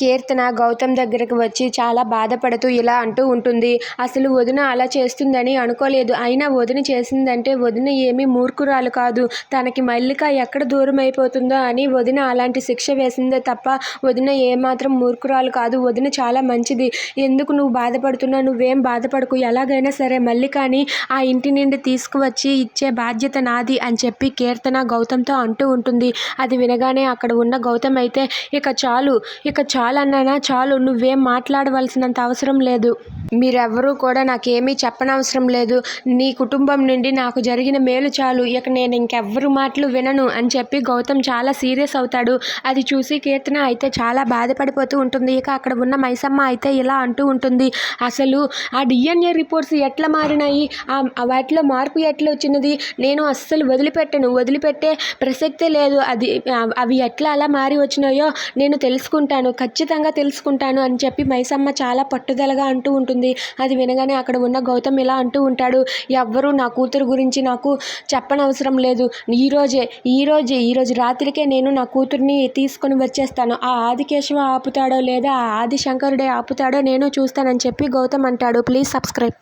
కీర్తన గౌతమ్ దగ్గరకు వచ్చి చాలా బాధపడుతూ ఇలా అంటూ ఉంటుంది. అసలు వదిన అలా చేస్తుందని అనుకోలేదు. అయినా వదిన చేసిందంటే వదిన ఏమీ మూర్ఖురాలు కాదు. తనకి మల్లిక ఎక్కడ దూరం అయిపోతుందో అని వదిన అలాంటి శిక్ష వేసిందే తప్ప వదిన ఏమాత్రం మూర్ఖురాలు కాదు. వదిన చాలా మంచిది. ఎందుకు నువ్వు బాధపడుతున్నావు? నువ్వేం బాధపడకు. ఎలాగైనా సరే మల్లికని ఆ ఇంటి నుండి తీసుకువచ్చి ఇచ్చే బాధ్యత నాది అని చెప్పి కీర్తన గౌతమ్తో అంటూ ఉంటుంది. అది వినగానే అక్కడ ఉన్న గౌతమ్ అయితే ఇక చాలు. ఇక చాలు. అన్నానా చాలు నువ్వేం మాట్లాడవలసినంత అవసరం లేదు మీరెవ్వరూ కూడా నాకేమీ చెప్పనవసరం లేదు. నీ కుటుంబం నుండి నాకు జరిగిన మేలు చాలు. ఇక నేను ఇంకెవ్వరు మాటలు వినను అని చెప్పి గౌతమ్ చాలా సీరియస్ అవుతాడు. అది చూసి కీర్తన అయితే చాలా బాధపడిపోతూ ఉంటుంది. ఇక అక్కడ ఉన్న మైసమ్మ అయితే ఇలా అంటూ ఉంటుంది. అసలు ఆ డిఎన్ఏ రిపోర్ట్స్ ఎట్లా మారినాయి? ఆ- వాటిలో మార్పు ఎట్లా వచ్చినది? నేను అస్సలు వదిలిపెట్టను. వదిలిపెట్టే ప్రసక్తే లేదు. అది అవి ఎట్లా అలా మారి వచ్చినాయో నేను తెలుసుకుంటాను. ఖచ్చితంగా తెలుసుకుంటాను అని చెప్పి మైసమ్మ చాలా పట్టుదలగా అంటూ ఉంటుంది. అది వినగానే అక్కడ ఉన్న గౌతమ్ ఇలా అంటూ ఉంటాడు ఎవ్వరూ నా కూతురు గురించి నాకు చెప్పనవసరం లేదు. ఈరోజే ఈరోజే ఈరోజు రాత్రికే నేను నా కూతుర్ని తీసుకొని వచ్చేస్తాను. ఆ ఆదికేశవ ఆపుతాడో లేదా ఆ ఆది శంకరుడే ఆపుతాడో నేను చూస్తానని చెప్పి గౌతమ్ అంటాడు. Please subscribe.